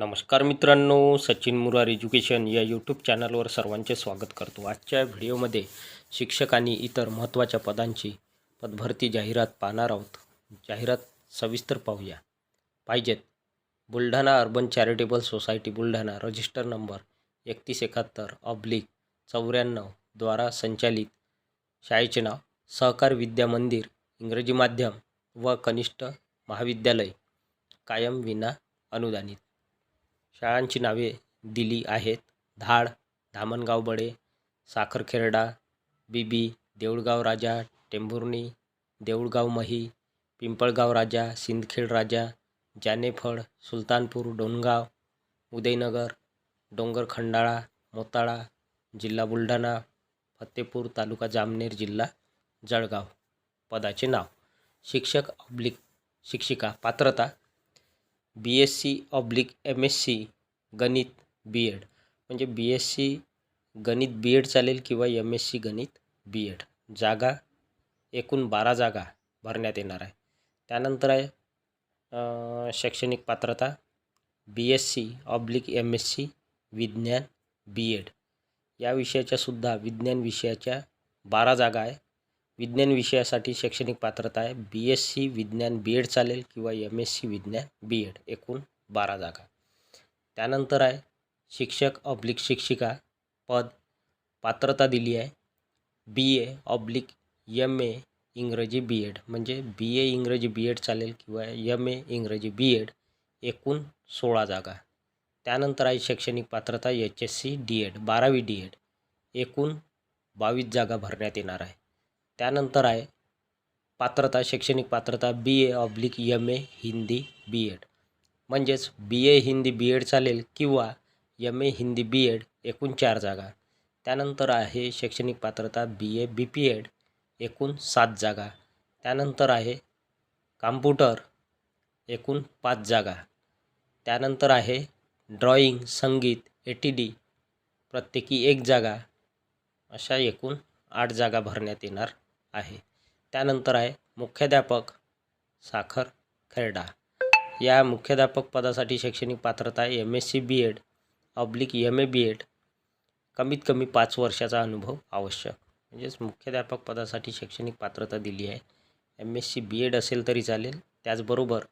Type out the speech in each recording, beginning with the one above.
नमस्कार मित्रांनो सचिन मुरार एज्युकेशन या यूट्यूब चॅनलवर सर्वांचे स्वागत करतो. आजच्या व्हिडिओमध्ये शिक्षक आणि इतर महत्त्वाच्या पदांची पदभरती जाहिरात पाहणार आहोत. जाहिरात सविस्तर पाहूया. पाहिजेत. Buldhana urban charitable society Buldhana. Register number एकतीस एकाहत्तर ऑब्लिक चौऱ्याण्णव द्वारा संचालित शाळेचे नाव सहकार विद्या मंदिर इंग्रजी माध्यम व कनिष्ठ महाविद्यालय कायम विना अनुदानित. शाळांची नावे दिली आहेत. धाड धामणगाव बडे साखरखेरडा बीबी देऊळगाव राजा टेंभुर्णी देऊळगाव मही पिंपळगाव राजा सिंदखेड राजा जानेफळ सुलतानपूर डोणगाव उदयनगर डोंगर खंडाळा मोताळा जिल्हा बुलढाणा फतेपूर तालुका जामनेर जिल्हा जळगाव. पदाचे नाव शिक्षक ऑब्लिक शिक्षिका पात्रता B S C oblique M S C गणित बी एड म्हणजे बी एस सी गणित बी एड चालेल किंवा एम एस सी गणित बी एड जागा एकूण बारा जागा भरण्यात येणार आहे. त्यानंतर आहे शैक्षणिक पात्रता B S C oblique M S C विज्ञान बी एड या विषयाच्यासुद्धा विज्ञान विषयाच्या बारा जागा आहे. विज्ञान विषयासाठी शैक्षणिक पात्रता आहे. बी एस सी विज्ञान बी एड चालेल किंवा एम एस सी विज्ञान बी एड एकूण बारा जागा. त्यानंतर आहे शिक्षक ऑब्लिक शिक्षिका पद पात्रता दिली आहे. बी ए ऑब्लिक एम ए इंग्रजी बी एड म्हणजे बी ए इंग्रजी बी एड चालेल किंवा एम ए इंग्रजी बी एड एकूण सोळा जागा. त्यानंतर आहे शैक्षणिक पात्रता H S C D Ed बारावी डी एड एकूण बावीस जागा भरण्यात येणार आहे. त्यानंतर आहे पात्रता शैक्षणिक पात्रता B A oblique M A Hindi B Ed म्हणजेच B A Hindi B Ed चालेल किंवा M A Hindi B Ed एकूण चार जागा. त्यानंतर आहे शैक्षणिक पात्रता B A B P Ed एकूण सात जागा. त्यानंतर आहे कॉम्प्युटर एकूण पाच जागा. त्यानंतर आहे ड्रॉईंग संगीत ए टी डी प्रत्येकी एक जागा अशा एकूण आठ जागा भरण्यात येणार आहे. त्यानंतर आहे मुख्याध्यापक साखर खेरडा. या मुख्याध्यापक पदासाठी शैक्षणिक पात्रता आहे M S C B Ed oblique M A B Ed कमीत कमी पाच वर्षाचा अनुभव आवश्यक. म्हणजेच मुख्याध्यापक पदासाठी शैक्षणिक पात्रता दिली आहे. M S C B Ed असेल तरी चालेल. त्याचबरोबर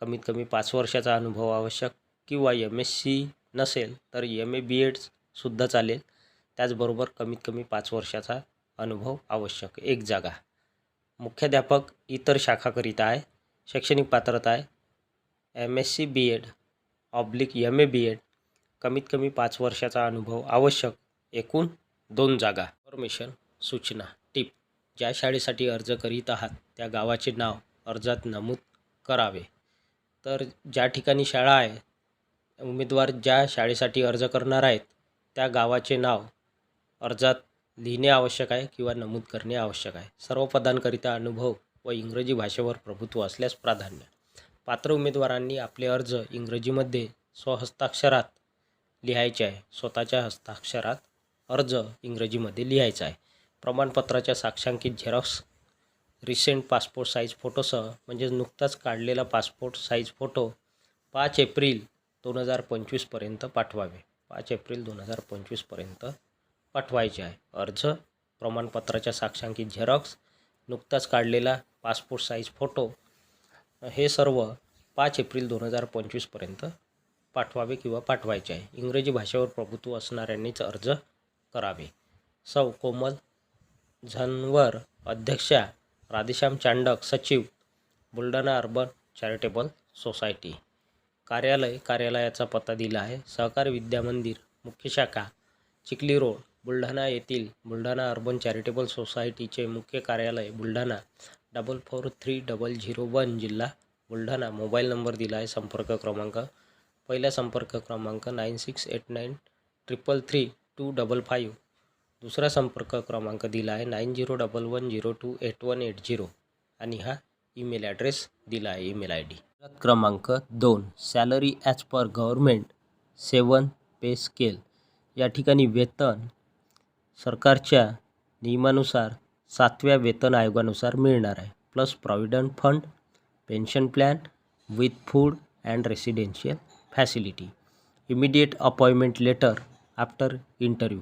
कमीत कमी पाच वर्षाचा अनुभव आवश्यक किंवा एम एस सी नसेल तर एम ए बी एडसुद्धा चालेल. त्याचबरोबर कमीत कमी पाच वर्षाचा अनुभव आवश्यक. एक जागा. मुख्याध्यापक इतर शाखाकरिता आहे. शैक्षणिक पात्रता आहे. M S C B Ed oblique M A B Ed कमीत कमी पाच वर्षाचा अनुभव आवश्यक. एकूण दोन जागा. इन्फॉर्मेशन सूचना टिप. ज्या शाळेसाठी अर्ज करीत आहात त्या गावाचे नाव अर्जात नमूद करावे. तर ज्या ठिकाणी शाळा आहे उमेदवार ज्या शाळेसाठी अर्ज करणार आहेत त्या गावाचे नाव अर्जात लिहिणे आवश्यक आहे किंवा नमूद करणे आवश्यक आहे. सर्व पदांकरिता अनुभव व इंग्रजी भाषेवर प्रभुत्व असल्यास प्राधान्य. पात्र उमेदवारांनी आपले अर्ज इंग्रजीमध्ये स्वहस्ताक्षरात लिहायचे आहे. स्वतःच्या हस्ताक्षरात अर्ज इंग्रजीमध्ये लिहायचा आहे. प्रमाणपत्राच्या साक्षांकित झेरॉक्स रिसेंट पासपोर्ट साईज फोटोसह म्हणजेच नुकताच काढलेला पासपोर्ट साईज फोटो पाच एप्रिल दोन हजार पंचवीसपर्यंत पाठवावे. पाच एप्रिल दोन हजार पंचवीसपर्यंत पाठवायचे आहे. अर्ज प्रमाणपत्राच्या साक्षांकित झेरॉक्स नुकताच काढलेला पासपोर्ट साईज फोटो हे सर्व पाच एप्रिल दोन हजार पंचवीसपर्यंत पाठवावे किंवा पाठवायचे आहे. इंग्रजी भाषेवर प्रभुत्व असणाऱ्यांनीच अर्ज करावे. सौ. कोमल झनवर अध्यक्षा राधेश्याम चांडक सचिव बुलढाणा अर्बन चॅरिटेबल सोसायटी. कार्यालय कार्यालयाचा पत्ता दिला आहे. सहकार विद्या मंदिर मुख्य शाखा चिखली रोड बुलढाणा येथील बुलढाणा अर्बन चॅरिटेबल सोसायटीचे मुख्य कार्यालय Buldhana. Double four three double zero one जिल्हा बुलढाणा. मोबाईल नंबर दिला आहे संपर्क क्रमांक. पहिला संपर्क क्रमांक nine six eight nine triple three two double five दुसरा संपर्क क्रमांक दिला आहे nine zero double one zero two eight one eight zero आणि हा ईमेल ॲड्रेस दिला आहे ईमेल आय डी क्रमांक दोन salary as per government seven pay scale या ठिकाणी वेतन सरकारच्या नियमानुसार सातव्या वेतन आयोगानुसार मिळणार आहे. Plus provident fund pension plan with food and residential facility. Immediate appointment letter after interview.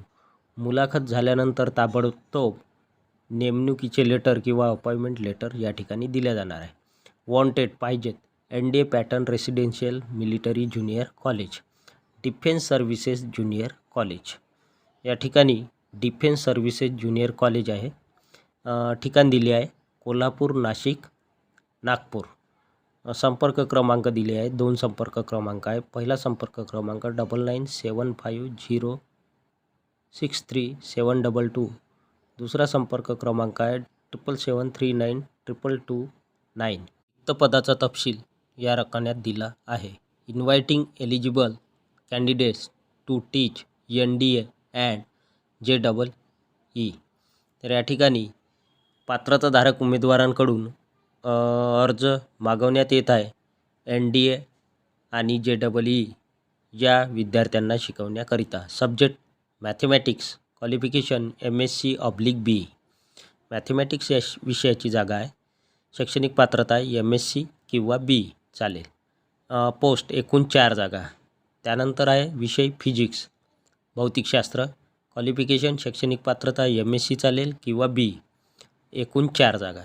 मुलाखत झाल्यानंतर ताबडतोब नेमणुकीचे लेटर किंवा अपॉइंटमेंट लेटर या ठिकाणी दिल्या जाणार आहे. वॉन्टेड पाहिजेत N D A pattern residential military junior college defence services junior college. या ठिकाणी डिफेन्स सर्व्हिसेस ज्युनियर कॉलेज आहे. ठिकाण दिले आहे. कोल्हापूर नाशिक नागपूर. संपर्क क्रमांक दिले आहे. दोन संपर्क क्रमांक आहे. पहिला संपर्क क्रमांक double nine seven five zero six three seven double two दुसरा संपर्क क्रमांक आहे triple seven three nine triple two nine रिक्त पदाचा तपशील या रकान्यात दिला आहे. Inviting eligible candidates to teach N D A and J double E तर या ठिकाणी पात्रताधारक उमेदवारांकडून अर्ज मागवण्यात येत आहे. एन डी ए आणि जे डबल ई या विद्यार्थ्यांना शिकवण्याकरिता. Subject mathematics qualification M S C oblique B mathematics या विषयाची जागा आहे. शैक्षणिक पात्रता एम एस सी किंवा बी चालेल. पोस्ट एकूण चार जागा. त्यानंतर आहे विषय फिजिक्स. भौतिकशास्त्र. क्वालिफिकेशन शैक्षणिक पात्रता एम एस सी चालेल किंवा बी एकूण चार जागा.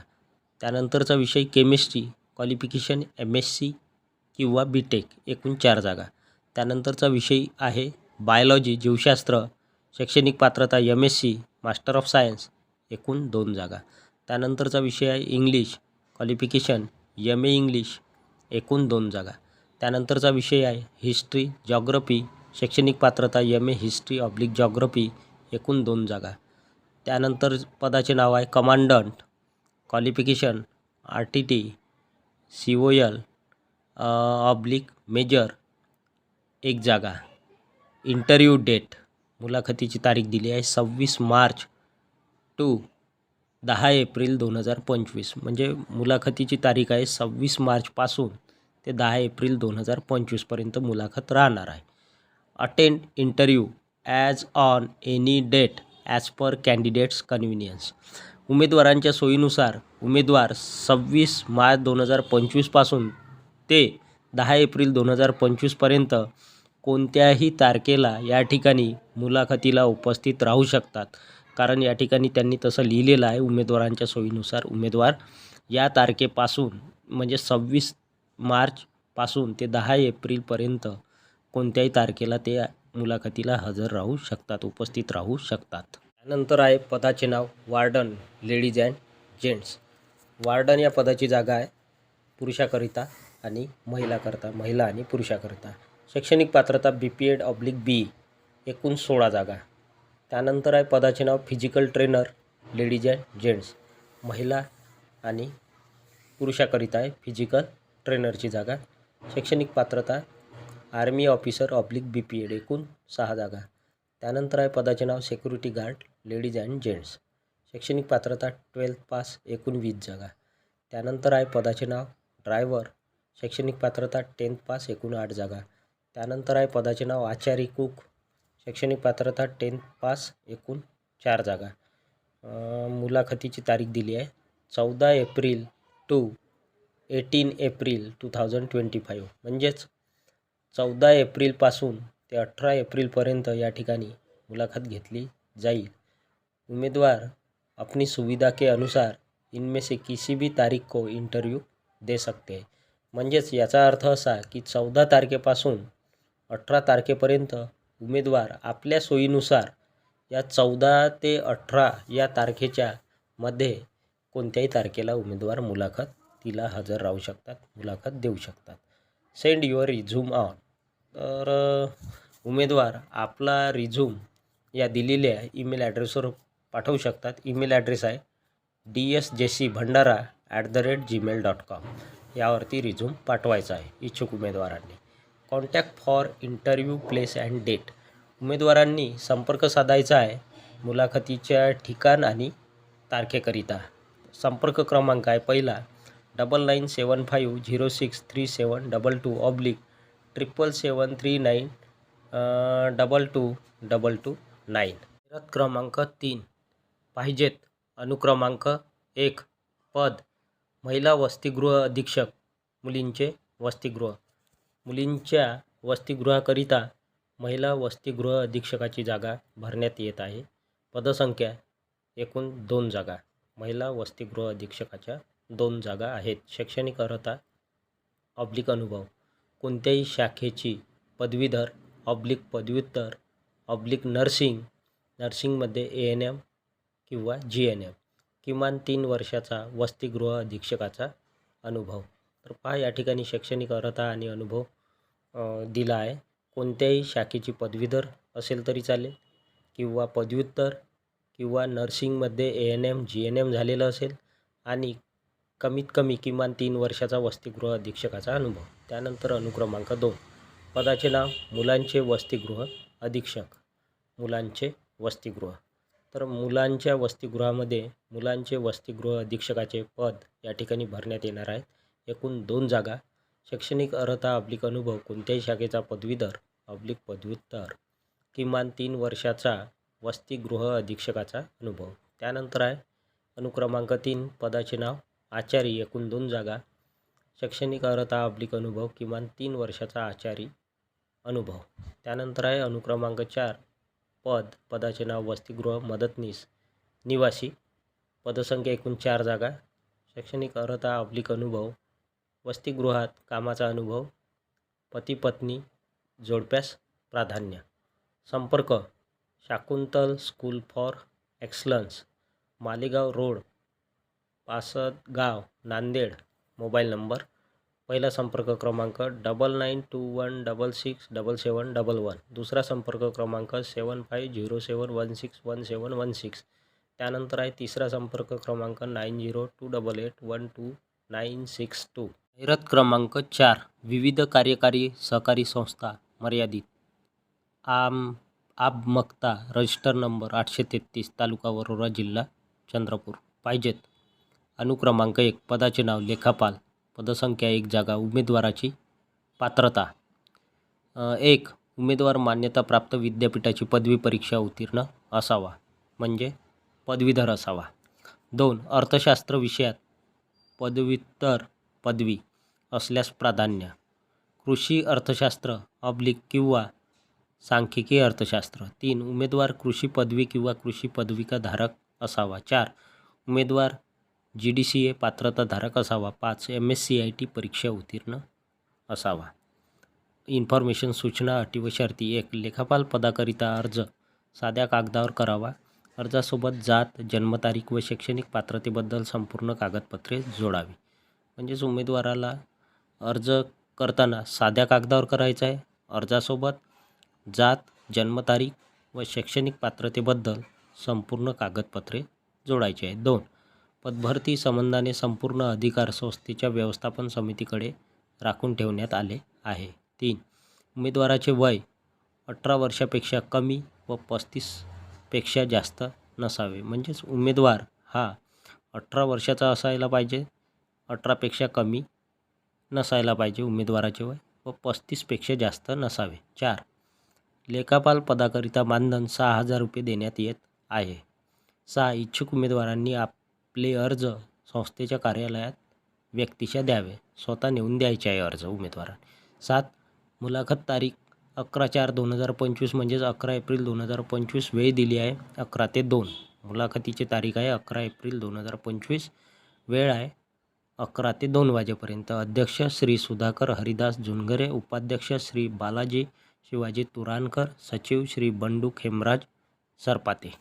त्यानंतरचा विषय chemistry qualification M S C किंवा बी टेक एकूण चार जागा. त्यानंतरचा विषय आहे बायोलॉजी जीवशास्त्र शैक्षणिक पात्रता M S C master of science एकूण दोन जागा. त्यानंतरचा विषय आहे English qualification M A English एकूण दोन जागा. त्यानंतरचा विषय आहे हिस्ट्री जॉग्रफी शैक्षणिक पात्रता M A history oblique geography एकूण दोन जागा. त्यानंतर पदाचे नाव आहे commandant qualification R T T C O L oblique major एक जागा. इंटरव्ह्यू डेट मुलाखतीची तारीख दिली आहे सव्वीस मार्च टू दहा एप्रिल दोन हजार पंचवीस. म्हणजे मुलाखतीची तारीख आहे सव्वीस मार्चपासून ते दहा एप्रिल दोन हजार पंचवीसपर्यंत मुलाखत राहणार आहे. Attend interview as on any date. As per candidates convenience उमेदवारांच्या सोयीनुसार उमेदवार सव्वीस मार्च दोन हजार पंचवीसपासून ते दहा एप्रिल दोन हजार पंचवीसपर्यंत कोणत्याही तारखेला या ठिकाणी मुलाखतीला उपस्थित राहू शकतात. कारण या ठिकाणी त्यांनी तसं लिहिलेलं आहे उमेदवारांच्या सोयीनुसार उमेदवार. या तारखेपासून म्हणजे सव्वीस मार्चपासून ते दहा एप्रिलपर्यंत कोणत्याही तारखेला ते मुलाखतीला हजर राहू शकतात उपस्थित राहू शकतात. त्यानंतर आहे पदाचे नाव warden ladies and gents. Warden या पदाची जागा आहे पुरुषाकरिता आणि महिलाकरता महिला आणि पुरुषाकरिता. शैक्षणिक पात्रता B P Ed oblique B एकूण सोळा जागा. त्यानंतर आहे पदाचे नाव physical trainer ladies and gents. महिला आणि पुरुषाकरिता आहे फिजिकल ट्रेनरची जागा. शैक्षणिक पात्रता army officer oblique B P Ed एकूण सहा जागा. त्यानंतर आहे पदाचे नाव security guard ladies and gents शैक्षणिक पात्रता ट्वेल्थ पास एकूण वीस जागा. त्यानंतर आहे पदाचे नाव ड्रायव्हर शैक्षणिक पात्रता टेन्थ पास एकूण आठ जागा. त्यानंतर आहे पदाचे नाव आचारी कुक शैक्षणिक पात्रता टेन्थ पास एकूण चार जागा. मुलाखतीची तारीख दिली आहे. चौदा April to eighteen April two thousand twenty five म्हणजेच चौदा एप्रिलपासून ते अठरा एप्रिलपर्यंत या ठिकाणी मुलाखत घेतली जाईल. उम्मीदवार अपनी सुविधा के अनुसार इनमें से किसी भी तारीख को इंटरव्यू दे सकते हैं. म्हणजेच याचा अर्थ असा की चौदा तारखेपासून अठरा तारखेपर्यंत उमेदवार आपल्या सोयीनुसार या चौदा ते अठरा या तारखेच्या मध्ये कोणत्याही तारखेला उमेदवार मुलाखत तिला हजर राहू शकतात मुलाखत देऊ शकतात. सेंड युअर रिझ्यूम ऑन तर उमेदवार आपला रिझ्यूम या दिलेल्या ईमेल ॲड्रेसवर पाठवू शकतात. ईमेल ॲड्रेस आहे D S J C Bhandara at the rate Gmail dot com यावरती रिझ्यूम पाठवायचा आहे इच्छुक उमेदवारांनी. Contact for interview place and date उमेदवारांनी संपर्क साधायचा आहे मुलाखतीच्या ठिकाण आणि तारखेकरिता. संपर्क क्रमांक आहे पहिला double nine seven five zero six three seven double two oblique triple seven three nine double two double two nine जाहिरात क्रमांक तीन. पाहिजेत अनुक्रमांक एक. पद. महिला वसतिगृह अधीक्षक. मुलींचे वसतिगृह. मुलींच्या वसतिगृहाकरिता महिला वसतिगृह अधीक्षकाची जागा भरण्यात येत आहे. पदसंख्या एकूण दोन जागा. महिला वसतिगृह अधीक्षकाच्या दोन जागा आहेत. शैक्षणिक अर्हता ऑब्लिक अनुभव. कोणत्याही शाखेची पदवीधर ऑब्लिक पदव्युत्तर ऑब्लिक नर्सिंग नर्सिंगमध्ये ए एन एम किंवा जी एन एम किमान तीन वर्षाचा वसतिगृह अधीक्षकाचा अनुभव. तर पहा या ठिकाणी शैक्षणिक अर्हता आणि अनुभव दिला आहे. कोणत्याही शाखेची पदवीधर असेल तरी चालेल किंवा पदव्युत्तर किंवा नर्सिंगमध्ये A N M G N M झालेलं असेल आणि कमीत कमी किमान तीन वर्षाचा वसतिगृह अधीक्षकाचा अनुभव. त्यानंतर अनुक्रमांक दोन. पदाचे नाव मुलांचे वसतिगृह अधीक्षक. मुलांचे वसतिगृह. तर मुलांच्या वसतिगृहामध्ये मुलांचे वसतिगृह अधीक्षकाचे पद या ठिकाणी भरण्यात येणार आहेत. एकूण दोन जागा. शैक्षणिक अर्हता अब्लिक अनुभव कोणत्याही शाखेचा पदवीधर अब्लिक पदव्युत्तर. किमान तीन वर्षाचा वसतिगृह अधीक्षकाचा अनुभव. त्यानंतर आहे अनुक्रमांक तीन. पदाचे नाव आचारी. एकूण दोन जागा. शैक्षणिक अर्हता अब्लिक अनुभव किमान तीन वर्षाचा आचारी अनुभव. त्यानंतर आहे अनुक्रमांक चार पद पदाचे नाव वसतिगृह मदतनीस निवासी पदसंख्या एकूण चार जागा शैक्षणिक अर्हता अब्लिक अनुभव वसतिगृहात कामाचा अनुभव पती पत्नी जोडप्यास प्राधान्य. संपर्क Shakuntal school for excellence Malegaon road Pasadgaon Nanded mobile number पहिला संपर्क क्रमांक double nine two one double six double seven double one दुसरा संपर्क क्रमांक seven five zero seven one six one seven one six त्यानंतर आहे तिसरा संपर्क क्रमांक nine zero two double eight one two nine six two जाहिरात क्रमांक चार विविध कार्यकारी सहकारी संस्था मर्यादित. आम आबमक्ता रजिस्टर नंबर आठशे तेहतीस तालुका वरोरा जिल्हा चंद्रपूर. पाहिजेत. अनुक्रमांक एक पदाचे नाव लेखापाल. पदसंख्या एक जागा उमेदवाराची पात्रता. एक उमेदवार मान्यताप्राप्त विद्यापीठाची पदवी परीक्षा उत्तीर्ण असावा म्हणजे पदवीधर असावा. दोन अर्थशास्त्र विषयात पदव्युत्तर पदवी असल्यास प्राधान्य. कृषी अर्थशास्त्र ऑब्लिक किंवा सांख्यिकी अर्थशास्त्र. तीन उमेदवार कृषी पदवी किंवा कृषी पदविकाधारक असावा. चार उमेदवार जी डी सी ए पात्रताधारक असावा पाच M S C I T परीक्षा उत्तीर्ण असावा. इन्फॉर्मेशन सूचना अटी व शर्ती एक लेखापाल पदाकरिता अर्ज साध्या कागदावर करावा. अर्जासोबत जात जन्मतारीख व शैक्षणिक पात्रतेबद्दल संपूर्ण कागदपत्रे जोडावी. म्हणजेच उमेदवाराला अर्ज करताना साध्या कागदावर करायचा आहे. अर्जासोबत जात जन्मतारीख व शैक्षणिक पात्रतेबद्दल संपूर्ण कागदपत्रे जोडायची आहेत दोन पदभरती संबंधाने संपूर्ण अधिकार संस्थेच्या व्यवस्थापन समितीकडे राखून ठेवण्यात आले आहे. तीन. उमेदवाराचे वय अठरा वर्षापेक्षा कमी व पस्तीसपेक्षा जास्त नसावे. म्हणजेच उमेदवार हा अठरा वर्षाचा असायला पाहिजे अठरापेक्षा कमी नसायला पाहिजे उमेदवाराचे वय व पस्तीसपेक्षा जास्त नसावे. चार. लेखापाल पदाकरिता मानधन सहा हजार रुपये देण्यात येत आहे. सहा. इच्छुक उमेदवारांनी आप आपले अर्ज संस्थेच्या कार्यालयात व्यक्तिशा द्यावे. स्वतः नेऊन द्यायचे आहे अर्ज उमेदवारांनी. सात मुलाखत तारीख अकरा चार दोन हजार पंचवीस म्हणजेच अकरा एप्रिल दोन हजार पंचवीस वेळ दिली आहे. अकरा ते दोन मुलाखतीची तारीख आहे अकरा एप्रिल दोन हजार पंचवीस. वेळ आहे अकरा ते दोन वाजेपर्यंत. अध्यक्ष श्री सुधाकर हरिदास जुनगरे उपाध्यक्ष श्री बालाजी शिवाजी तुरानकर सचिव श्री बंडू खेमराज सरपाते.